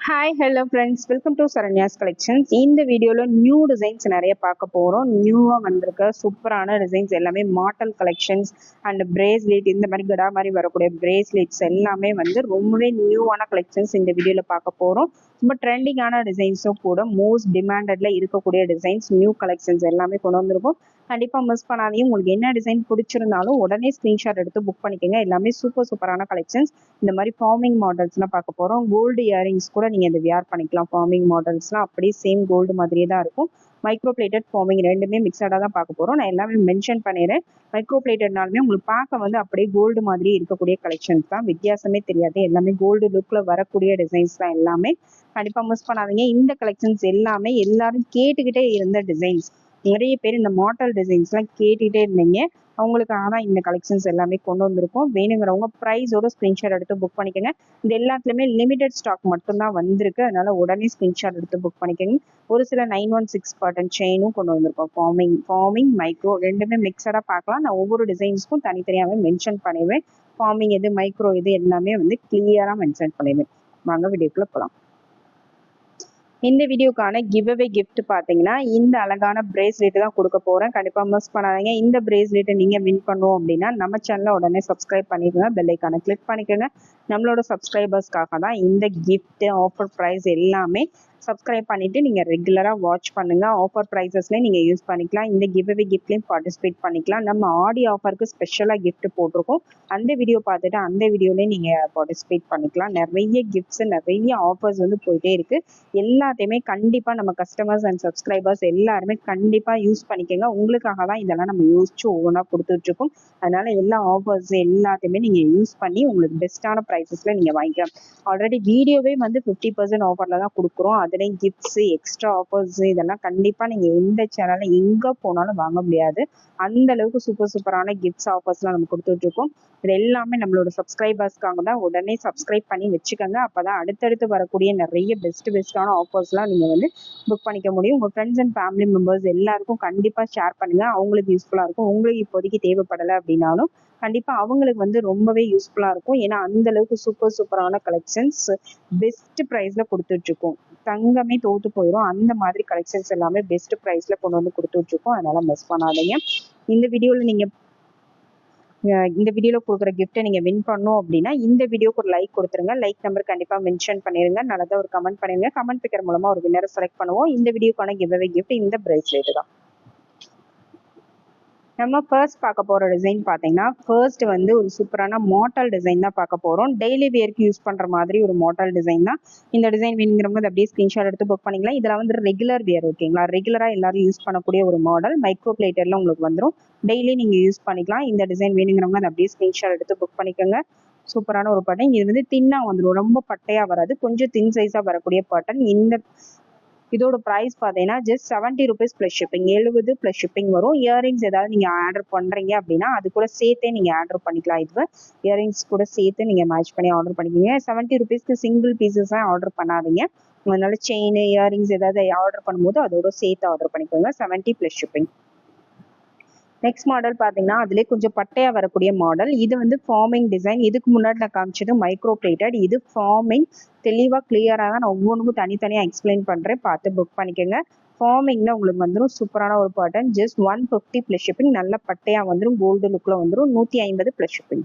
Hi hello friends welcome to Saranya's collections இந்த வீடியோவில் new designs நிறைய பார்க்க போகிறோம் நியூவாக வந்திருக்க சூப்பரான டிசைன்ஸ் எல்லாமே மாட்டல் கலெக்ஷன்ஸ் அண்ட் பிரேஸ்லெட் இந்த மாதிரி கடா மாதிரி வரக்கூடிய பிரேஸ்லெட்ஸ் எல்லாமே வந்து ரொம்பவே நியூவான கலெக்ஷன்ஸ் இந்த வீடியோவில் பார்க்க போகிறோம் ரொம்ப ட்ரெண்டிங்கான டிசைன்ஸும் கூட மோஸ்ட் டிமாண்டட்ல இருக்கக்கூடிய டிசைன்ஸ் நியூ கலெக்ஷன்ஸ் எல்லாமே கொண்டு வந்திருக்கும். கண்டிப்பாக மிஸ் பண்ணாதீங்க. உங்களுக்கு என்ன டிசைன் பிடிச்சிருந்தாலும் உடனே ஸ்க்ரீன்ஷாட் எடுத்து புக் பண்ணிக்கோங்க. எல்லாமே சூப்பர் சூப்பரான கலெக்ஷன்ஸ் இந்த மாதிரி ஃபார்மிங் மாடல்ஸ்லாம் பார்க்க போகிறோம் கோல்டு இயரிங்ஸ் கூட நீங்கள் இந்த வியர் பண்ணிக்கலாம். ஃபார்மிங் மாடல்ஸ்லாம் அப்படியே சேம் கோல்டு மாதிரியே தான் இருக்கும். மைக்ரோ பிளேட்டட் ஃபார்மிங் ரெண்டுமே மிக்சடாக தான் பார்க்க போகிறோம் நான் எல்லாமே மென்ஷன் பண்ணிடுறேன். மைக்ரோ பிளேட்டட்னாலுமே உங்களுக்கு பார்க்க வந்து அப்படியே கோல்டு மாதிரி இருக்கக்கூடிய கலெக்ஷன்ஸ் தான். வித்தியாசமே தெரியாது. எல்லாமே கோல்டு லுக்கில் வரக்கூடிய டிசைன்ஸ் தான் எல்லாமே. கண்டிப்பாக மிஸ் பண்ணாதீங்க. இந்த கலெக்ஷன்ஸ் எல்லாமே எல்லாரும் கேட்டுக்கிட்டே இருந்த டிசைன்ஸ் நிறைய பேர் இந்த மாடல் டிசைன்ஸ்லாம் கேட்டுகிட்டே இருந்தீங்க. அவங்களுக்காக தான் இந்த கலெக்ஷன்ஸ் எல்லாமே கொண்டு வந்திருக்கோம். வேணுங்கிறவங்க ப்ரைஸோட ஸ்க்ரீன்ஷாட் எடுத்து புக் பண்ணிக்கோங்க. இந்த எல்லாத்துலேயுமே லிமிடெட் ஸ்டாக் மட்டும்தான் வந்திருக்கு. அதனால உடனே ஸ்க்ரீன்ஷாட் எடுத்து புக் பண்ணிக்கோங்க. ஒரு சில நைன் ஒன் சிக்ஸ் பட்டன் செயினும் கொண்டு வந்திருக்கோம். ஃபார்மிங் ஃபார்மிங் மைக்ரோ ரெண்டுமே மிக்சடாக பார்க்கலாம். நான் ஒவ்வொரு டிசைன்ஸ்க்கும் தனித்தனியாகவே மென்ஷன் பண்ணிடுவேன். ஃபார்மிங் எது மைக்ரோ இது எல்லாமே வந்து கிளியராக மென்ஷன் பண்ணிடுவேன். வாங்க வீடியோக்குள்ளே போகலாம் இந்த வீடியோக்கான கிவ் அவே கிஃப்ட் பார்த்தீங்கன்னா இந்த அழகான பிரேஸ்லெட் தான் கொடுக்க போகிறேன் கண்டிப்பாக மிஸ் பண்ணாதீங்க. இந்த பிரேஸ்லெட்டை நீங்கள் வின் பண்ணுவோம் அப்படின்னா நம்ம சேனலை உடனே சப்ஸ்கிரைப் பண்ணிக்கோங்க. பெல்லைக்கான கிளிக் பண்ணிக்கோங்க. நம்மளோட சப்ஸ்கிரைபர்ஸ்க்காக தான் இந்த கிஃப்ட் ஆஃபர் ப்ரைஸ் எல்லாமே சப்ஸ்கிரைப் பண்ணிவிட்டு நீங்கள் ரெகுலராக வாட்ச் பண்ணுங்கள் ஆஃபர் ப்ரைஸஸ்லேயும் நீங்கள் யூஸ் பண்ணிக்கலாம். இந்த கிவ் அவே கிஃப்ட்லேயும் பார்ட்டிசிபேட் பண்ணிக்கலாம். நம்ம ஆடி ஆஃபருக்கு ஸ்பெஷலாக கிஃப்ட் போட்டிருக்கோம். அந்த வீடியோ பார்த்துட்டு அந்த வீடியோலேயும் நீங்கள் பார்ட்டிசிபேட் பண்ணிக்கலாம். நிறைய கிஃப்ட்ஸ் நிறைய ஆஃபர்ஸ் வந்து போயிட்டே இருக்குது எல்லாத்தையுமே கண்டிப்பாக நம்ம கஸ்டமர்ஸ் அண்ட் சப்ஸ்கிரைபர்ஸ் எல்லாருமே கண்டிப்பாக யூஸ் பண்ணிக்கோங்க. உங்களுக்காக தான் இதெல்லாம் நம்ம யோசிச்சு ஒவ்வொன்றா கொடுத்துட்ருக்கோம். அதனால எல்லா ஆஃபர்ஸ் எல்லாத்தையுமே நீங்கள் யூஸ் பண்ணி உங்களுக்கு பெஸ்ட்டான ப்ரைஸஸில் நீங்கள் வாங்கிக்கலாம். ஆல்ரெடி வீடியோவே வந்து ஃபிஃப்டி பர்சன்ட் ஆஃபரில் தான் கொடுக்குறோம். மாதிரி கிஃப்ட்ஸு எக்ஸ்ட்ரா ஆஃபர்ஸ் இதெல்லாம் கண்டிப்பாக நீங்கள் எந்த சேனலில் எங்கே போனாலும் வாங்க முடியாது. அந்த அளவுக்கு சூப்பர் சூப்பரான கிஃப்ட்ஸ் ஆஃபர்ஸ்லாம் நம்ம கொடுத்துட்ருக்கோம் இது எல்லாமே நம்மளோட சப்ஸ்கிரைபர்ஸ்க்காக தான். உடனே சப்ஸ்கிரைப் பண்ணி வச்சுக்கோங்க. அப்போ தான் அடுத்தடுத்து வரக்கூடிய நிறைய பெஸ்ட் பெஸ்ட்டான ஆஃபர்ஸ்லாம் நீங்கள் வந்து புக் பண்ணிக்க முடியும். உங்கள் ஃப்ரெண்ட்ஸ் அண்ட் ஃபேமிலி மெம்பர்ஸ் எல்லாருக்கும் கண்டிப்பாக ஷேர் பண்ணுங்கள் அவங்களுக்கு யூஸ்ஃபுல்லாக இருக்கும். உங்களுக்கு இப்போதைக்கு தேவைப்படலை அப்படின்னாலும் கண்டிப்பாக அவங்களுக்கு வந்து ரொம்பவே யூஸ்ஃபுல்லாக இருக்கும். ஏன்னா அந்த அளவுக்கு சூப்பர் சூப்பரான கலெக்ஷன்ஸ் பெஸ்ட் ப்ரைஸில் கொடுத்துட்ருக்கோம் தங்கமே தோத்து போயிடும் அந்த மாதிரி கலெக்ஷன்ஸ் எல்லாமே பெஸ்ட் ப்ரைஸில் கொண்டு வந்து கொடுத்துட்ருக்கோம் அதனால் மிஸ் பண்ணாதீங்க. இந்த வீடியோவில் நீங்கள் இந்த வீடியோவில் கொடுக்குற கிஃப்ட்டை நீங்கள் வின் பண்ணோம் அப்படின்னா இந்த வீடியோக்கு ஒரு லைக் கொடுத்துருங்க. லைக் நம்பர் கண்டிப்பாக மென்ஷன் பண்ணிடுங்க நல்லதாக ஒரு கமெண்ட் பண்ணிடுங்க கமெண்ட் பிக்கர் மூலமாக ஒரு வின்னரை செலக்ட் பண்ணுவோம். இந்த வீடியோக்கான கிவ்வே கிஃப்ட் இந்த பிரேஸ்லெட் தான். நம்ம ஃபர்ஸ்ட் பார்க்க போகிற டிசைன் பார்த்தீங்கன்னா ஃபர்ஸ்ட் வந்து ஒரு சூப்பரான மாட்டல் டிசைன் தான் பார்க்க போகிறோம் டெய்லி வேர்க்கு யூஸ் பண்ணுற மாதிரி ஒரு மாட்டல் டிசைன் தான். இந்த டிசைன் வேணுங்கிறவங்க அப்படியே ஸ்க்ரீன்ஷாட் எடுத்து புக் பண்ணிக்கலாம். இதில் வந்து ரெகுலர் வியர் ஓகேங்களா ரெகுலராக எல்லாரும் யூஸ் பண்ணக்கூடிய ஒரு மாடல் மைக்ரோ பிளேட்டரில் உங்களுக்கு வந்துடும் டெய்லி நீங்கள் யூஸ் பண்ணிக்கலாம். இந்த டிசைன் வேணுங்கிறவங்க அதை அப்படியே ஸ்க்ரீன்ஷாட் எடுத்து புக் பண்ணிக்கோங்க. சூப்பரான ஒரு பட்டன் இது வந்து தின்னாக வந்துடும் ரொம்ப பட்டையாக வராது. கொஞ்சம் தின் சைஸாக வரக்கூடிய பட்டன் இந்த இதோட ப்ரைஸ் பார்த்தீங்கன்னா just seventy rupees plus shipping எழுபது ப்ளஸ் ஷிப்பிங் வரும். இயரிங்ஸ் ஏதாவது நீங்கள் ஆர்டர் பண்ணுறீங்க அப்படின்னா அது கூட சேர்த்தே நீங்கள் ஆர்டர் பண்ணிக்கலாம். இது இயரிங்ஸ் கூட சேர்த்து நீங்கள் மேட்ச் பண்ணி ஆர்டர் பண்ணிக்கிங்க. செவன்ட்டி ருபீஸ்க்கு சிங்கிள் பீசஸாக ஆர்டர் பண்ணாதீங்க. அதனால செயின் இயரிங்ஸ் ஏதாவது ஆர்டர் பண்ணும்போது அதோட சேர்த்து ஆர்டர் பண்ணிக்கோங்க. Seventy plus shipping next model பார்த்தீங்கன்னா அதுலேயே கொஞ்சம் பட்டையாக வரக்கூடிய மாடல் இது வந்து ஃபார்மிங் டிசைன் இதுக்கு முன்னாடி நான் காமிச்சது மைக்ரோ பிளேட்டட் இது ஃபார்மிங் தெளிவாக கிளியராக தான் நான் ஒவ்வொன்றுக்கும் தனித்தனியாக எக்ஸ்பிளைன் பண்ணுறேன் பார்த்து புக் பண்ணிக்கோங்க. ஃபார்மிங்கில் உங்களுக்கு வந்துடும் சூப்பரான ஒரு pattern just one fifty plus shipping நல்ல பட்டையாக வந்துடும் கோல்டு லுக்கில் வந்துடும் நூற்றி ஐம்பது ப்ளஸ் ஷிப்பிங்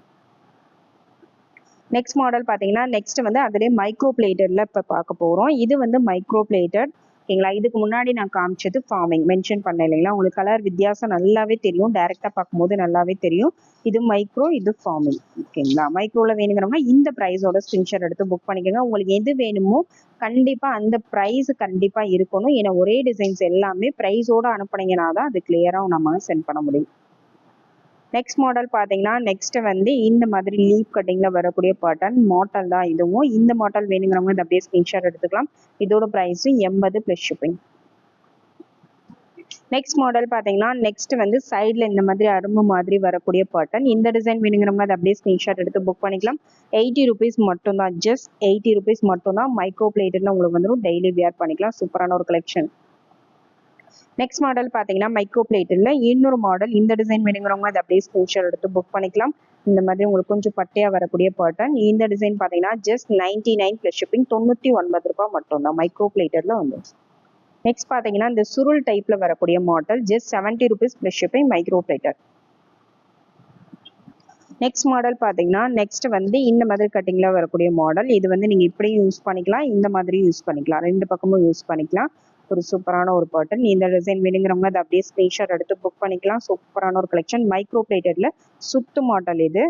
நெக்ஸ்ட் மாடல் பார்த்தீங்கன்னா நெக்ஸ்ட் வந்து அதிலே மைக்ரோ பிளேட்டடில் இப்போ பார்க்க போகிறோம் இது வந்து மைக்ரோ பிளேட்டட் ஓகேங்களா? இதுக்கு முன்னாடி நான் காமிச்சது ஃபார்மிங் மென்ஷன் பண்ண இல்லைங்களா? உங்களுக்கு கலர் வித்தியாசம் நல்லாவே தெரியும். டைரெக்டாக பார்க்கும்போது நல்லாவே தெரியும். இது மைக்ரோ இது ஃபார்மிங் ஓகேங்களா? மைக்ரோவில் வேணுங்கிறவங்க இந்த ப்ரைஸோட ஸ்கிரீன்ஷாட் எடுத்து புக் பண்ணிக்கோங்க. உங்களுக்கு எது வேணுமோ கண்டிப்பாக அந்த ப்ரைஸ் கண்டிப்பாக இருக்கணும். ஏன்னா ஒரே டிசைன்ஸ் எல்லாமே ப்ரைஸோடு அனுப்புனீங்கன்னா தான் அது கிளியராக நம்ம சென்ட் பண்ண முடியும். நெக்ஸ்ட் மாடல் பார்த்தீங்கன்னா நெக்ஸ்ட் வந்து இந்த மாதிரி லீப் கட்டிங்கில் வரக்கூடிய பட்டன் மாடல் தான் இதுவும். இந்த மாடல் வேணுங்கிறவங்க இந்த அப்படியே ஸ்கிரீன்ஷாட் எடுத்துக்கலாம். இதோட ப்ரைஸு எண்பது ப்ளஸ் ஷிப்பிங் நெக்ஸ்ட் மாடல் பார்த்தீங்கன்னா நெக்ஸ்ட் வந்து சைடில் இந்த மாதிரி அரும்பு மாதிரி வரக்கூடிய பட்டன் இந்த டிசைன் வேணுங்கிறவங்க அதை அப்படியே ஸ்க்ரீன்ஷாட் எடுத்து புக் பண்ணிக்கலாம். எயிட்டி ருபீஸ் மட்டும்தான் ஜஸ்ட் எயிட்டி ருபீஸ் மட்டும்தான் மைக்ரோ பிளேட்டில் உங்களுக்கு வந்துடும் டெய்லி வியர் பண்ணிக்கலாம். சூப்பரான ஒரு கலெக்ஷன் நெக்ஸ்ட் மாடல் பார்த்தீங்கன்னா மைக்ரோ பிளேட்டில் இன்னொரு மாடல் இந்த டிசைன் வேணுங்கிறவங்க அதை அப்படியே ஸ்க்ரீன்ஷாட் எடுத்து புக் பண்ணிக்கலாம். இந்த மாதிரி உங்களுக்கு கொஞ்சம் பட்டையாக வரக்கூடிய பேட்டர்ன் இந்த டிசைன் பார்த்தீங்கன்னா just ninety nine plus shipping தொண்ணூற்றி ஒன்பது ரூபாய் மட்டும் தான் மைக்ரோ பிளேட்டரில் வந்து. நெக்ஸ்ட் பார்த்தீங்கன்னா இந்த சுருள் டைப்பில் வரக்கூடிய model just seventy rupees plus shipping micro பிளேட்டர் next model பார்த்தீங்கன்னா நெக்ஸ்ட் வந்து இந்த மாதிரி கட்டிங்கில் வரக்கூடிய மாடல் இது வந்து நீங்கள் இப்படியும் யூஸ் பண்ணிக்கலாம். இந்த மாதிரி யூஸ் பண்ணிக்கலாம். ரெண்டு பக்கமும் யூஸ் பண்ணிக்கலாம். ஒரு சூப்பரான ஒரு பேட்டர்ன் இந்த டிசைன் வேணுங்கிறவங்க அதை அப்படியே ஸ்க்ரீன்ஷாட் எடுத்து புக் பண்ணிக்கலாம். சூப்பரான ஒரு கலெக்ஷன் மைக்ரோ பிளேட்டடில் சுத்து மாடல் இது.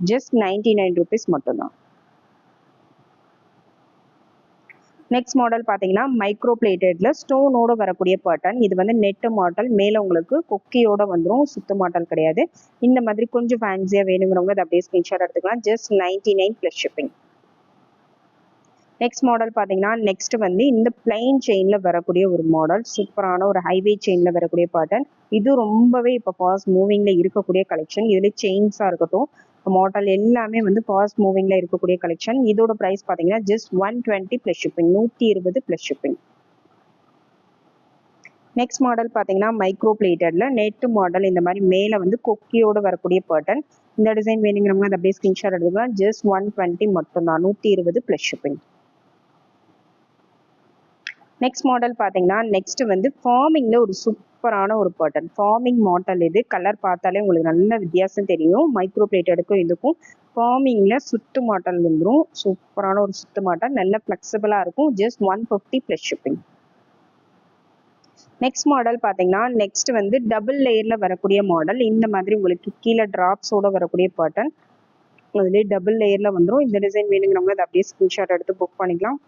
ஜஸ்ட் நைன்டி நைன் ருபீஸ் மட்டும்தான். நெக்ஸ்ட் மாடல் பார்த்தீங்கன்னா மைக்ரோ பிளேட்டட்ல ஸ்டோனோட வரக்கூடிய பேட்டர்ன் இது வந்து நெட்டு மாடல் மேலே உங்களுக்கு கொக்கியோட வந்துடும் சுத்து மாடல் கிடையாது. இந்த மாதிரி கொஞ்சம் ஃபேன்சியாக வேணுங்கிறவங்க அதை அப்படியே ஸ்க்ரீன்ஷாட் எடுத்துக்கலாம். Just ninety nine plus shipping next model பார்த்தீங்கன்னா நெக்ஸ்ட் வந்து இந்த பிளைன் செயினில் வரக்கூடிய ஒரு மாடல் சூப்பரான ஒரு ஹைவே செயினில் வரக்கூடிய பேட்டர்ன் இது ரொம்பவே இப்போ ஃபாஸ்ட் மூவிங்கில் இருக்கக்கூடிய கலெக்ஷன் இதில் செயின்ஸாக இருக்கட்டும் மாடல் எல்லாமே வந்து ஃபாஸ்ட் மூவிங்கில் இருக்கக்கூடிய கலெக்ஷன் இதோட ப்ரைஸ் பார்த்தீங்கன்னா just one twenty plus shipping நூற்றி இருபது ப்ளஸ் ஷிப்பிங் நெக்ஸ்ட் மாடல் பார்த்தீங்கன்னா மைக்ரோ பிளேட்டடில் நெட்டு மாடல் இந்த மாதிரி மேலே வந்து கொக்கியோட வரக்கூடிய பேட்டர்ன் இந்த டிசைன் வேணுங்கிறவங்க அதை அப்படியே ஸ்கிரீன்ஷாட் எடுத்துக்கலாம். ஜஸ்ட் ஒன் டுவெண்ட்டி மட்டும்தான் நூற்றி இருபது ப்ளஸ் ஷிப்பிங் நெக்ஸ்ட் மாடல் பார்த்தீங்கன்னா நெக்ஸ்ட் வந்து ஃபார்மிங்கில் ஒரு சூப்பரான ஒரு பேட்டர்ன் ஃபார்மிங் மாடல் இது. கலர் பார்த்தாலே உங்களுக்கு நல்ல வித்தியாசம் தெரியும். மைக்ரோ பிளேட்டடுக்கும் இதுக்கும் ஃபார்மிங்கில் சுத்து மாடல் வந்துடும் சூப்பரான ஒரு சுத்து மாடல் நல்ல ஃப்ளெக்சிபிளாக இருக்கும். Just one fifty plus shipping next model பார்த்தீங்கன்னா நெக்ஸ்ட் வந்து டபுள் லேயரில் வரக்கூடிய மாடல் இந்த மாதிரி உங்களுக்கு கீழே ட்ராப்ஸோட வரக்கூடிய பேட்டர்ன் அதுலேயே டபுள் லேயரில் வந்துடும் இந்த டிசைன் வேணுங்கிறவங்க அதை அப்படியே ஸ்க்ரீன்ஷாட் எடுத்து புக் பண்ணிக்கலாம்.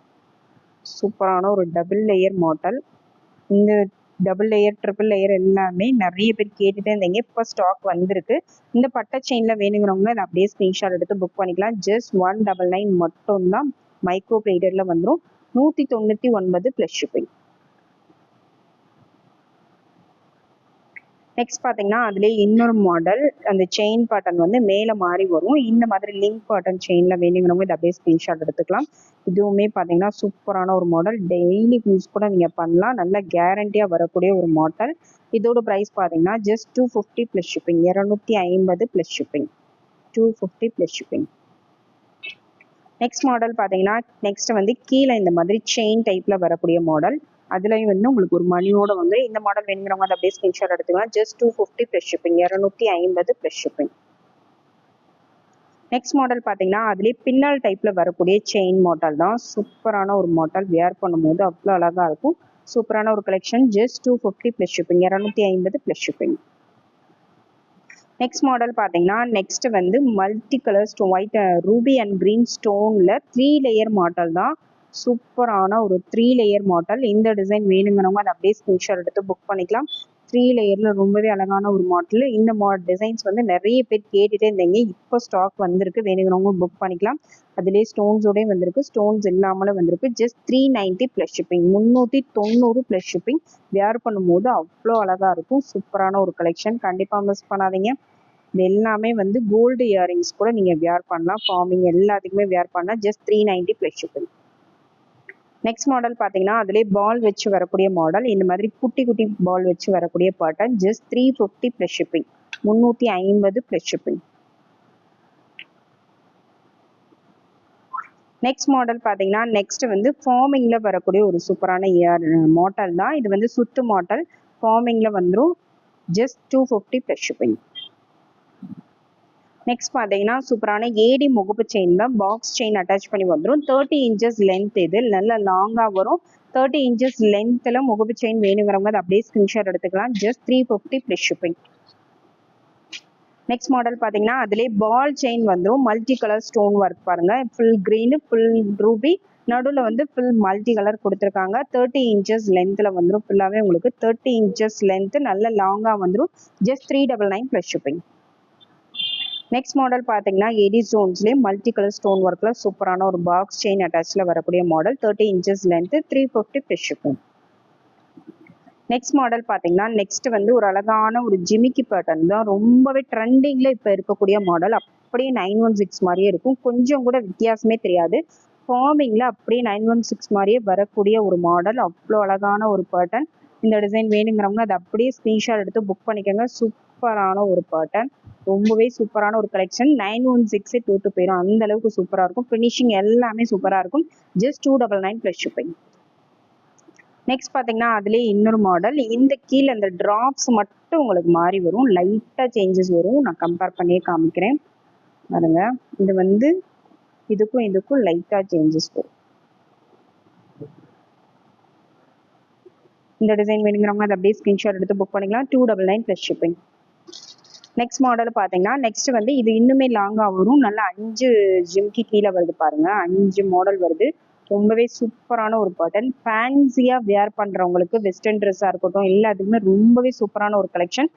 சூப்பரான ஒரு டபுள் லேயர் மாடல் இந்த டபுள் லேயர் ட்ரிபிள் லேயர் எல்லாமே நிறைய பேர் கேட்டுட்டே இருந்தீங்க. இப்போ ஸ்டாக் வந்திருக்கு. இந்த பட்டை செயினில் வேணுங்கிறவங்க அதை அப்படியே ஸ்க்ரீன்ஷாட் எடுத்து புக் பண்ணிக்கலாம். ஜஸ்ட் ஒன் டபுள் நைன் மட்டும்தான் மைக்ரோ பிளேடரில் வந்துடும் நூற்றி தொண்ணூற்றி ஒன்பது ப்ளஸ் ஷிப்பிங் நெக்ஸ்ட் பார்த்தீங்கன்னா அதுலேயே இன்னொரு மாடல் அந்த செயின் பாட்டன் வந்து மேலே மாறி வரும். இந்த மாதிரி லிங்க் பாட்டன் செயினில் வேணுங்கிறவங்க இதை அப்படியே ஸ்க்ரீன்ஷாட் எடுத்துக்கலாம். இதுவுமே பார்த்தீங்கன்னா சூப்பரான ஒரு மாடல் டெய்லி யூஸ் கூட நீங்கள் பண்ணலாம். நல்ல கேரண்டியாக வரக்கூடிய ஒரு மாடல் இதோட ப்ரைஸ் பார்த்தீங்கன்னா just two fifty plus shipping இரநூத்தி ஐம்பது plus shipping two fifty plus shipping next model பார்த்தீங்கன்னா நெக்ஸ்ட் வந்து கீழே இந்த மாதிரி செயின் டைப்பில் வரக்கூடிய மாடல் அதுலேயும் வந்து உங்களுக்கு ஒரு மணியோட வந்து இந்த மாடல் வேணுங்கிறவங்க அதை அப்படியே ஸ்கிரீன்ஷாட் எடுத்துக்கலாம். Just two fifty plus shipping இரநூத்தி ஐம்பது ப்ளஸ் ஷிப்பிங் நெக்ஸ்ட் மாடல் பார்த்தீங்கன்னா அதுலேயே பின்னல் டைப்பில் வரக்கூடிய செயின் மாடல் தான். சூப்பரான ஒரு மாடல் வியர் பண்ணும்போது அவ்வளோ அழகாக இருக்கும். சூப்பரான ஒரு collection just two fifty plus shipping இரநூத்தி ஐம்பது ப்ளஸ் ஷிப்பிங் நெக்ஸ்ட் மாடல் பார்த்தீங்கன்னா நெக்ஸ்ட் வந்து multi colours white ruby and green ஸ்டோனில் three layer model தான். சூப்பரான ஒரு த்ரீ லேயர் மாடல் இந்த டிசைன் வேணுங்கிறவங்க அதை அப்படியே ஸ்க்ரீன்ஷாட் எடுத்து புக் பண்ணிக்கலாம். த்ரீ லேயரில் ரொம்பவே அழகான ஒரு மாடல் இந்த மா டிசைன்ஸ் வந்து நிறைய பேர் கேட்டுகிட்டே இருந்தீங்க. இப்போ ஸ்டாக் வந்திருக்கு. வேணுங்கிறவங்க புக் பண்ணிக்கலாம். அதுலேயே ஸ்டோன்ஸோடய வந்திருக்கு. ஸ்டோன்ஸ் இல்லாமலும் வந்திருக்கு. Just three ninety plus shipping முந்நூற்றி தொண்ணூறு ப்ளஸ் ஷிப்பிங் வேர் பண்ணும்போது அவ்வளோ அழகாக இருக்கும். சூப்பரான ஒரு கலெக்ஷன் கண்டிப்பாக மிஸ் பண்ணாதீங்க. இது எல்லாமே வந்து கோல்டு இயரிங்ஸ் கூட நீங்கள் வேர் பண்ணலாம். ஃபார்மிங் எல்லாத்துக்குமே வேர் பண்ணலாம். Just three ninety plus shipping next model பார்த்தீங்கன்னா அதிலே பால் வச்சு வரக்கூடிய மாடல் இந்த மாதிரி குட்டி குட்டி பால் வச்சு வரக்கூடிய pattern just three fifty plus shipping முந்நூற்றி ஐம்பது ப்ளஸ் ஷிப்பிங் நெக்ஸ்ட் மாடல் பார்த்தீங்கன்னா நெக்ஸ்ட் வந்து ஃபார்மிங்கில் வரக்கூடிய ஒரு சூப்பரான இயர் மாடல் தான். இது வந்து சுத்து மாடல் ஃபார்மிங்கில் வந்துடும் just two fifty plus shipping next பார்த்தீங்கன்னா சூப்பரான ஏடி முகப்பு செயின் தான் பாக்ஸ் செயின் அட்டாச் பண்ணி வந்துடும் தேர்ட்டி இன்ச்சஸ் லென்த் இது. நல்ல லாங்காக வரும். தேர்ட்டி இன்ச்சஸ் லென்த்தில் முகப்பு செயின் வேணுங்கிறவங்க அதை அப்படியே ஸ்கிரீன்ஷாட் எடுத்துக்கலாம். Just three fifty plus shipping next model பார்த்தீங்கன்னா அதுலேயே பால் செயின் வந்துடும் மல்டி கலர் ஸ்டோன் ஒர்க் பாருங்க. ஃபுல் க்ரீனு ஃபுல் ரூபி நடுவில் வந்து ஃபுல் மல்டி கலர் கொடுத்துருக்காங்க தேர்ட்டி இன்ச்சஸ் லென்த்தில் வந்துடும் ஃபுல்லாகவே உங்களுக்கு தேர்ட்டி இன்ச்சஸ் லென்த்து நல்ல லாங்காக வந்துடும் just three double nine plus shipping next model பார்த்தீங்கன்னா எடி ஸ்டோன்ஸ்லேயே மல்டி கலர் ஸ்டோன் ஒர்க்கில் சூப்பரான ஒரு பாக்ஸ் செயின் அட்டாச்சில் வரக்கூடிய model thirty inches length three fifty plus next model பார்த்தீங்கன்னா நெக்ஸ்ட் வந்து ஒரு அழகான ஒரு ஜிமிக்கி பேட்டர்ன் தான். ரொம்பவே ட்ரெண்டிங்கில் இப்போ இருக்கக்கூடிய மாடல் அப்படியே நைன் ஒன் சிக்ஸ் மாதிரியே இருக்கும். கொஞ்சம் கூட வித்தியாசமே தெரியாது. ஃபார்மிங்கில் அப்படியே நைன் ஒன் சிக்ஸ் மாதிரியே வரக்கூடிய ஒரு மாடல் அவ்வளோ அழகான ஒரு பேட்டர்ன் இந்த டிசைன் வேணுங்கிறவங்க அதை அப்படியே ஸ்க்ரீன்ஷாட் எடுத்து புக் பண்ணிக்கோங்க. சூப்பர் சூப்பரான ஒரு பேட்டர்ன் ரொம்பவே சூப்பரான ஒரு கலெக்ஷன் நைன் ஒன் சிக்ஸே தோத்து போயிடும் அந்த அளவுக்கு சூப்பராக இருக்கும். ஃபினிஷிங் எல்லாமே சூப்பராக இருக்கும். Just two double nine plus shipping next பார்த்தீங்கன்னா அதுலேயே இன்னொரு மாடல் இந்த கீழே அந்த ட்ராப்ஸ் மட்டும் உங்களுக்கு மாறி வரும். லைட்டாக சேஞ்சஸ் வரும். நான் கம்பேர் பண்ணியே காமிக்கிறேன். பாருங்க. இது வந்து இதுக்கும் இதுக்கும் லைட்டாக சேஞ்சஸ் வரும். இந்த டிசைன் வேணுங்கிறவங்க அதை அப்படியே ஸ்க்ரீன்ஷாட் எடுத்து புக் பண்ணிக்கலாம். Two double nine plus shipping next model பார்த்தீங்கன்னா நெக்ஸ்ட் வந்து இது இன்னுமே லாங்காக வரும். நல்லா அஞ்சு ஜிம்கி கீழே வருது பாருங்க. அஞ்சு மாடல் வருது. ரொம்பவே சூப்பரான ஒரு பட்டன் ஃபேன்சியாக வேர் பண்ணுறவங்களுக்கு வெஸ்டர்ன் ட்ரெஸ்ஸாக இருக்கட்டும் எல்லாத்துக்குமே ரொம்பவே சூப்பரான ஒரு கலெக்ஷன்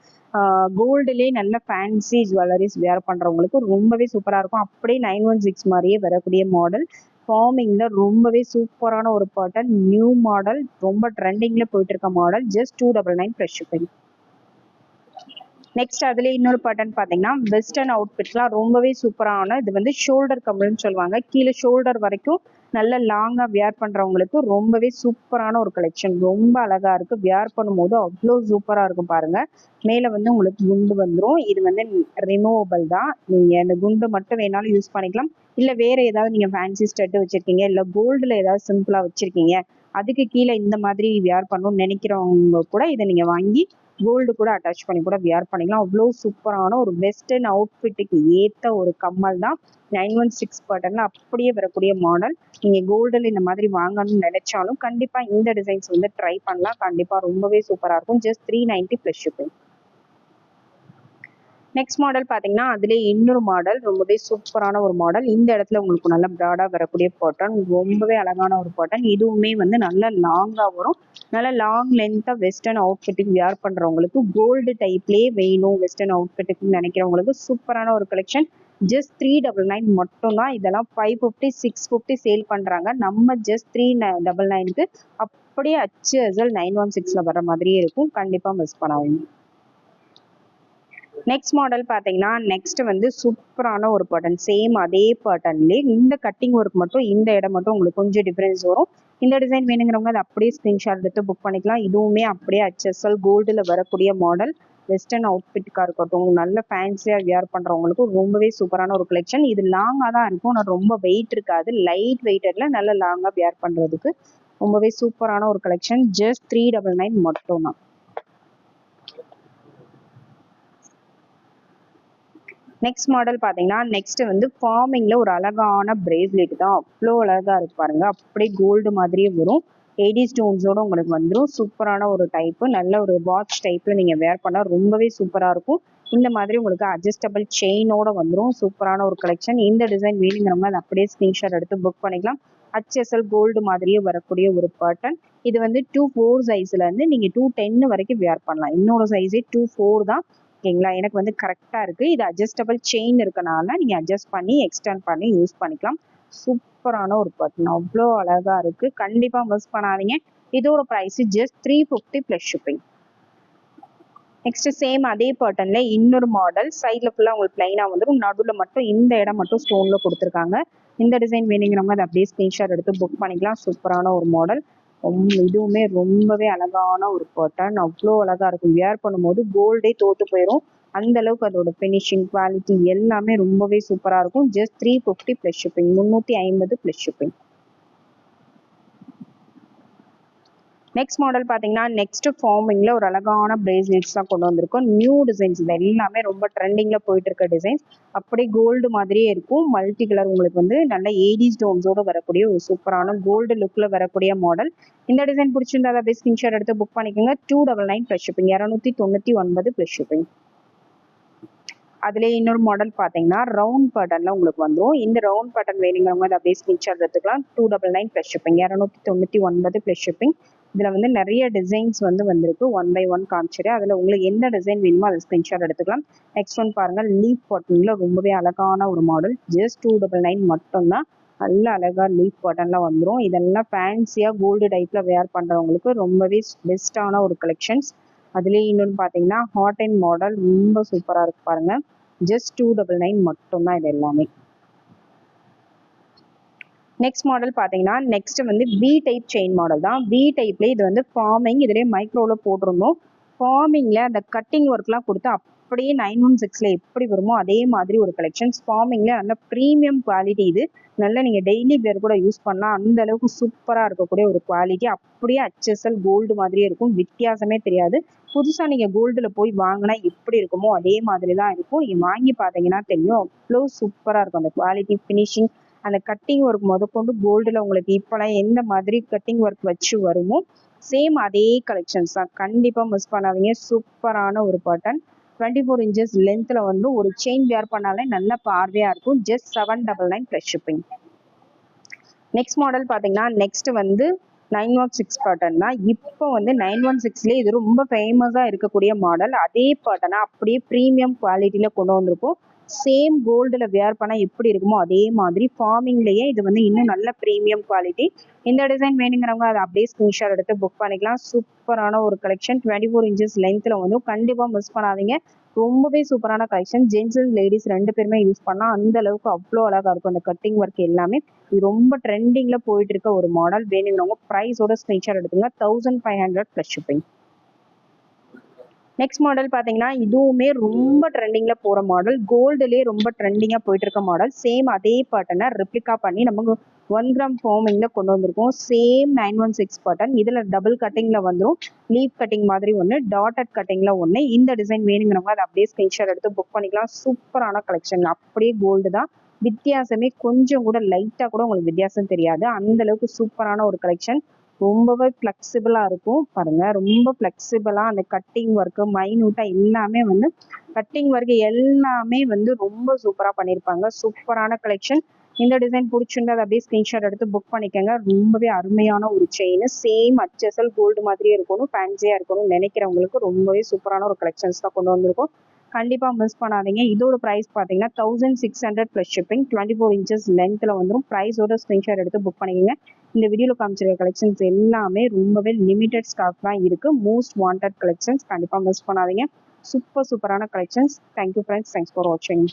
கோல்டுலேயே நல்ல ஃபேன்சி ஜுவல்லரிஸ் வேர் பண்ணுறவங்களுக்கு ரொம்பவே சூப்பராக இருக்கும். அப்படியே நைன் ஒன் சிக்ஸ் மாதிரியே வரக்கூடிய மாடல் ஃபார்மிங்கில் ரொம்பவே சூப்பரான ஒரு பேட்டர்ன் நியூ மாடல் ரொம்ப ட்ரெண்டிங்கில் போயிட்டு இருக்க model just two double nine fresh shipping next அதுல இன்னொரு பேட்டர்ன் பாத்தீங்கன்னா வெஸ்டர்ன் அவுட்ஃபிட்லாம் ரொம்பவே சூப்பரான இது வந்து ஷோல்டர் கம்பல்னு சொல்லுவாங்க. கீழே ஷோல்டர் வரைக்கும் நல்ல லாங்காக வியர் பண்ணுறவங்களுக்கு ரொம்பவே சூப்பரான ஒரு கலெக்ஷன் ரொம்ப அழகா இருக்கு. வியர் பண்ணும்போது அவ்வளோ சூப்பராக இருக்கும் பாருங்க. மேலே வந்து உங்களுக்கு குண்டு வந்துடும் இது வந்து ரிமூவபிள் தான். நீங்கள் இந்த குண்டு மட்டும் வேணாலும் யூஸ் பண்ணிக்கலாம். இல்லை வேற ஏதாவது நீங்கள் ஃபேன்சி ஸ்டட்டு வச்சிருக்கீங்க இல்லை கோல்டில் ஏதாவது சிம்பிளாக வச்சிருக்கீங்க அதுக்கு கீழே இந்த மாதிரி வியர் பண்ணணும்னு நினைக்கிறவங்க கூட இதை நீங்கள் வாங்கி கோல்டு கூட அட்டாச் பண்ணி கூட வியர் பண்ணிக்கலாம். அவ்வளோ சூப்பரான ஒரு வெஸ்டர்ன் அவுட்ஃபிட்டுக்கு ஏற்ற ஒரு கம்மல் தான். நைன் ஒன் சிக்ஸ் பட்டனில் அப்படியே வரக்கூடிய மாடல் நீங்கள் கோல்டில் இந்த மாதிரி வாங்கணும்னு நினைச்சாலும் கண்டிப்பாக இந்த டிசைன்ஸ் வந்து ட்ரை பண்ணலாம். கண்டிப்பாக ரொம்பவே சூப்பராக இருக்கும். Just three ninety plus shipping next model பார்த்தீங்கன்னா அதுலேயே இன்னொரு மாடல் ரொம்பவே சூப்பரான ஒரு மாடல் இந்த இடத்துல உங்களுக்கு நல்ல ப்ராடாக வரக்கூடிய பாட்டன் ரொம்பவே அழகான ஒரு பாட்டன் இதுவுமே வந்து நல்ல லாங்காக வரும். நல்ல லாங் லென்த்தாக வெஸ்டர்ன் அவுட்ஃபிட்டிங் வியர் பண்ணுறவங்களுக்கு கோல்டு டைப்லேயே வேணும். வெஸ்டர்ன் அவுட்ஃபிட்டுக்கு நினைக்கிறவங்களுக்கு சூப்பரான ஒரு collection just three double nine மட்டும்தான். இதெல்லாம் five fifty six fifty sale பண்ணுறாங்க நம்ம ஜஸ்ட் த்ரீ டபுள் நைனுக்கு அப்படியே அச்சு அசல் நைன் ஒன் சிக்ஸில் வர மாதிரியே இருக்கும். கண்டிப்பாக மிஸ் பண்ணாதீங்க. நெக்ஸ்ட் மாடல் பார்த்தீங்கன்னா நெக்ஸ்ட் வந்து சூப்பரான ஒரு பட்டன் சேம் அதே பட்டன்லேயே இந்த கட்டிங் ஒர்க் மட்டும் இந்த இடம் மட்டும் உங்களுக்கு கொஞ்சம் டிஃப்ரென்ஸ் வரும். இந்த டிசைன் வேணுங்கிறவங்க அதை அப்படியே ஸ்க்ரீன்ஷாட் எடுத்து புக் பண்ணிக்கலாம். இதுவுமே அப்படியே ஹெச்எஸ்எல் கோல்டில் வரக்கூடிய மாடல் வெஸ்டர்ன் அவுட்ஃபிட்காக இருக்கட்டும் நல்ல ஃபேன்சியாக வியர் பண்ணுறவங்களுக்கும் ரொம்பவே சூப்பரான ஒரு கலெக்ஷன் இது லாங்காக தான் இருக்கும் ஆனால் ரொம்ப வெயிட் இருக்காது. லைட் வெயிட்டடில் நல்ல லாங்காக வியர் பண்ணுறதுக்கு ரொம்பவே சூப்பரான ஒரு collection just three double nine மட்டும் தான் நெக்ஸ்ட் மாடல் பார்த்தீங்கன்னா நெக்ஸ்ட் வந்து ஃபார்மிங்கில் ஒரு அழகான பிரேஸ்லெட் தான். அவ்வளோ அழகாக இருக்கு பாருங்க. அப்படியே கோல்டு மாதிரியே வரும். எயிட்டி ஸ்டோன்ஸோட உங்களுக்கு வந்துடும் சூப்பரான ஒரு டைப்பு நல்ல ஒரு வாட்ச் டைப்பில் நீங்கள் வேர் பண்ணால் ரொம்பவே சூப்பராக இருக்கும். இந்த மாதிரி உங்களுக்கு அட்ஜஸ்டபிள் செயினோட வந்துடும் சூப்பரான ஒரு கலெக்ஷன் இந்த டிசைன் வேணுங்கிறவங்க அதை அப்படியே ஸ்க்ரீன்ஷாட் எடுத்து புக் பண்ணிக்கலாம். ஹச்எஸ்எல் கோல்டு மாதிரியே வரக்கூடிய ஒரு பேட்டர்ன் இது வந்து டூ ஃபோர் சைஸ்ல இருந்து நீங்க டூ டென் வரைக்கும் வேர் பண்ணலாம். இன்னொரு சைஸே டூ ஃபோர் தான். ஓகேங்களா? எனக்கு வந்து கரெக்டாக இருக்குது இது அட்ஜஸ்டபிள் செயின் இருக்கனால நீங்கள் அட்ஜஸ்ட் பண்ணி எக்ஸ்டெண்ட் பண்ணி யூஸ் பண்ணிக்கலாம். சூப்பரான ஒரு பட்டன் அவ்வளோ அழகாக இருக்குது கண்டிப்பாக மிஸ் பண்ணாதீங்க. இதோட price just three fifty plus shipping next same அதே பேட்டர்ன்ல இன்னொரு மாடல் சைடில் ஃபுல்லாக உங்களுக்கு பிளைனாக வந்துடும் நடுவில் மட்டும் இந்த இடம் மட்டும் ஸ்டோனில் கொடுத்துருக்காங்க. இந்த டிசைன் வேணுங்கிறவங்க அதை அப்படியே ஸ்க்ரீன்ஷாட் எடுத்து புக் பண்ணிக்கலாம். சூப்பரான ஒரு மாடல் ரொம்ப இதுவுமே ரொம்பவே அழகான ஒரு பேட்டர்ன் அவ்வளோ அழகா இருக்கும். வியர் பண்ணும்போது கோல்டே தோத்து போயிடும் அந்த அளவுக்கு அதோட ஃபினிஷிங் குவாலிட்டி எல்லாமே ரொம்பவே சூப்பராக இருக்கும். Just three fifty plus shipping முந்நூற்றி ஐம்பது ப்ளஸ் ஷிப்பிங் நெக்ஸ்ட் மாடல் பார்த்தீங்கன்னா நெக்ஸ்ட் ஃபார்மிங்கில் ஒரு அழகான பிரேஸ்லெட்ஸ் தான் கொண்டு வந்திருக்கோம். நியூ டிசைன்ஸ் இது எல்லாமே ரொம்ப ட்ரெண்டிங்கில் போயிட்டு இருக்க டிசைன்ஸ் அப்படியே கோல்டு மாதிரியே இருக்கும். மல்டி கலர் உங்களுக்கு வந்து நல்ல ஏடி ஸ்டோன்ஸோடு வரக்கூடிய ஒரு சூப்பரான கோல்டு லுக்கில் வரக்கூடிய மாடல் இந்த டிசைன் பிடிச்சிருந்தா அதை ஸ்கிரீன்ஷாட் எடுத்து புக் பண்ணிக்கோங்க. Two double nine plus shipping இரநூத்தி தொண்ணூற்றி ஒன்பது ப்ளஸ் ஷிப்பிங் அதுலேயே இன்னொரு மாடல் பார்த்தீங்கன்னா ரவுண்ட் பேட்டர்ல உங்களுக்கு வந்துடும் இந்த ரவுண்ட் பேட்டர்ன் வேணுங்கிறவங்க அதை அப்படியே ஸ்கிரீன்ஷாட் எடுத்துக்கலாம். Two double nine plus shipping இரநூத்தி தொண்ணூற்றி ஒன்பது ப்ளஸ் ஷிப்பிங் இதில் வந்து நிறைய டிசைன்ஸ் வந்து வந்திருக்கு. ஒன் பை ஒன் காமிச்சிரு. அதில் உங்களுக்கு எந்த டிசைன் வேணுமோ அதை ஸ்க்ரீன்ஷாட் எடுத்துக்கலாம். நெக்ஸ்ட் ஒன் பாருங்கள் லீப் பாட்டனில் ரொம்பவே அழகான ஒரு model just two double nine மட்டும்தான். நல்ல அழகாக லீஃப் பாட்டன்லாம் வந்துடும் இதெல்லாம் ஃபேன்சியாக கோல்டு டைப்பில் வேர் பண்ணுறவங்களுக்கு ரொம்பவே பெஸ்ட்டான ஒரு கலெக்ஷன்ஸ் அதுலேயே இன்னொன்று பார்த்தீங்கன்னா ஹாட் அண்ட் மாடல் ரொம்ப சூப்பராக இருக்கு பாருங்கள் ஜஸ்ட் டூ டபுள் நைன் மட்டும்தான் இது எல்லாமே. நெக்ஸ்ட் மாடல் பார்த்தீங்கன்னா நெக்ஸ்ட் வந்து பி டைப் செயின் மாடல் தான். பி டைப்ல இது வந்து ஃபார்மிங் இதுலேயே மைக்ரோவில் போட்டிருந்தோம். ஃபார்மிங்கில் அந்த கட்டிங் ஒர்க்லாம் கொடுத்து அப்படியே நைன் ஒன் சிக்ஸில் எப்படி வருமோ அதே மாதிரி ஒரு கலெக்ஷன்ஸ் ஃபார்மிங்கில் நல்ல ப்ரீமியம் குவாலிட்டி இது. நல்லா நீங்கள் டெய்லி வேர் கூட யூஸ் பண்ணலாம். அந்த அளவுக்கு சூப்பராக இருக்கக்கூடிய ஒரு குவாலிட்டி அப்படியே ஹச்எஸ்எல் கோல்டு மாதிரியே இருக்கும். வித்தியாசமே தெரியாது. புதுசாக நீங்கள் கோல்டில் போய் வாங்கினா எப்படி இருக்குமோ அதே மாதிரி தான் இருக்கும் வாங்கி பார்த்தீங்கன்னா தெரியும். அவ்வளோ சூப்பராக இருக்கும் அந்த குவாலிட்டி ஃபினிஷிங் அந்த கட்டிங் ஒர்க் முதற்கொண்டு கோல்டில் உங்களுக்கு இப்போலாம் எந்த மாதிரி கட்டிங் ஒர்க் வச்சு வருமோ சேம் அதே கலெக்ஷன்ஸ் தான். கண்டிப்பாக மிஸ் பண்ணாதீங்க. சூப்பரான ஒரு பட்டன் டுவெண்ட்டி ஃபோர் இன்ச்சஸ் லென்த்தில் வந்து ஒரு செயின் வேர் பண்ணாலே நல்ல பார்வையாக இருக்கும். Just seven double nine plus shipping next model பார்த்தீங்கன்னா நெக்ஸ்ட் வந்து நைன் ஒன் சிக்ஸ் பாட்டன் தான். இப்போ வந்து நைன் ஒன் சிக்ஸ்லேயே இது ரொம்ப ஃபேமஸாக இருக்கக்கூடிய மாடல் அதே பாட்டனை அப்படியே ப்ரீமியம் குவாலிட்டியில் கொண்டு வந்திருக்கும். சேம் கோல்டில் வேர் பண்ணால் எப்படி இருக்குமோ அதே மாதிரி ஃபார்மிங்லேயே இது வந்து இன்னும் நல்ல ப்ரீமியம் குவாலிட்டி இந்த டிசைன் வேணுங்கிறவங்க அதை அப்படியே ஸ்க்ரீன்ஷாட் எடுத்து புக் பண்ணிக்கலாம். சூப்பரான ஒரு கலெக்ஷன் டுவெண்ட்டி ஃபோர் இன்ச்சஸ் லென்த்தில் வந்து கண்டிப்பாக மிஸ் பண்ணாதீங்க. ரொம்பவே சூப்பரான கலெக்ஷன் ஜென்ஸ் அண்ட் லேடிஸ் ரெண்டு பேருமே யூஸ் பண்ணால் அந்த அளவுக்கு அவ்வளோ அழகா இருக்கும். அந்த கட்டிங் ஒர்க் எல்லாமே. இது ரொம்ப ட்ரெண்டிங்கில் போயிட்டு இருக்க ஒரு மாடல் வேணுங்கிறவங்க ப்ரைஸோட ஸ்க்ரீன்ஷாட் எடுத்துங்க thousand five hundred plus shipping next model பார்த்தீங்கன்னா இதுவுமே ரொம்ப ட்ரெண்டிங்கில் போகிற மாடல் கோல்டுலேயே ரொம்ப ட்ரெண்டிங்காக போயிட்டு இருக்க மாடல் சேம் அதே பட்டனை ரிப்ளிகா பண்ணி நமக்கு ஒன் கிராம் ஃபார்மிங்கில் கொண்டு வந்திருக்கோம். Same nine one six button இதில் டபுள் கட்டிங்கில் வந்துடும் லீஃப் கட்டிங் மாதிரி ஒன்று டாட்டட் கட்டிங்கில் ஒன்று இந்த டிசைன் வேணுங்கிறவங்க அதை அப்படியே ஸ்க்ரீன்ஷாட் எடுத்து புக் பண்ணிக்கலாம். சூப்பரான கலெக்ஷன் அப்படியே கோல்டு தான். வித்தியாசமே கொஞ்சம் கூட லைட்டாக கூட உங்களுக்கு வித்தியாசம் தெரியாது. அந்த அளவுக்கு சூப்பரான ஒரு கலெக்ஷன் ரொம்பவே ஃப்ளெக்சிபிளாக இருக்கும். பாருங்கள் ரொம்ப ஃப்ளெக்சிபிளாக அந்த கட்டிங் ஒர்க்கு மைனூட்டாக எல்லாமே வந்து கட்டிங் ஒர்க்கு எல்லாமே வந்து ரொம்ப சூப்பராக பண்ணியிருப்பாங்க சூப்பரான கலெக்ஷன் இந்த டிசைன் பிடிச்சிருந்தா அதை அப்படியே ஸ்க்ரீன்ஷாட் எடுத்து புக் பண்ணிக்கோங்க. ரொம்பவே அருமையான ஒரு செயின் சேம் அச்சசல் கோல்டு மாதிரியே இருக்கணும் ஃபேன்சியாக இருக்கணும்னு நினைக்கிறவங்களுக்கு ரொம்பவே சூப்பரான ஒரு கலெக்ஷன்ஸ் தான் கொண்டு வந்திருக்கோம். கண்டிப்பாக மிஸ் பண்ணாதீங்க. இதோட ப்ரைஸ் பார்த்தீங்கன்னா thousand six hundred plus shipping twenty four inches லென்த்தில் வந்துடும் ப்ரைஸோட ஸ்க்ரீன்ஷாட் எடுத்து புக் பண்ணிக்கோங்க. இந்த வீடியோவில் காமிச்சிருக்க கலெக்ஷன்ஸ் எல்லாமே ரொம்பவே லிமிடெட் ஸ்டாக் தான் இருக்குது மோஸ்ட் வாண்டட் கலெக்ஷன்ஸ் கண்டிப்பாக மிஸ் பண்ணாதீங்க. சூப்பர் சூப்பரான collections thank you friends thanks for வாட்சிங்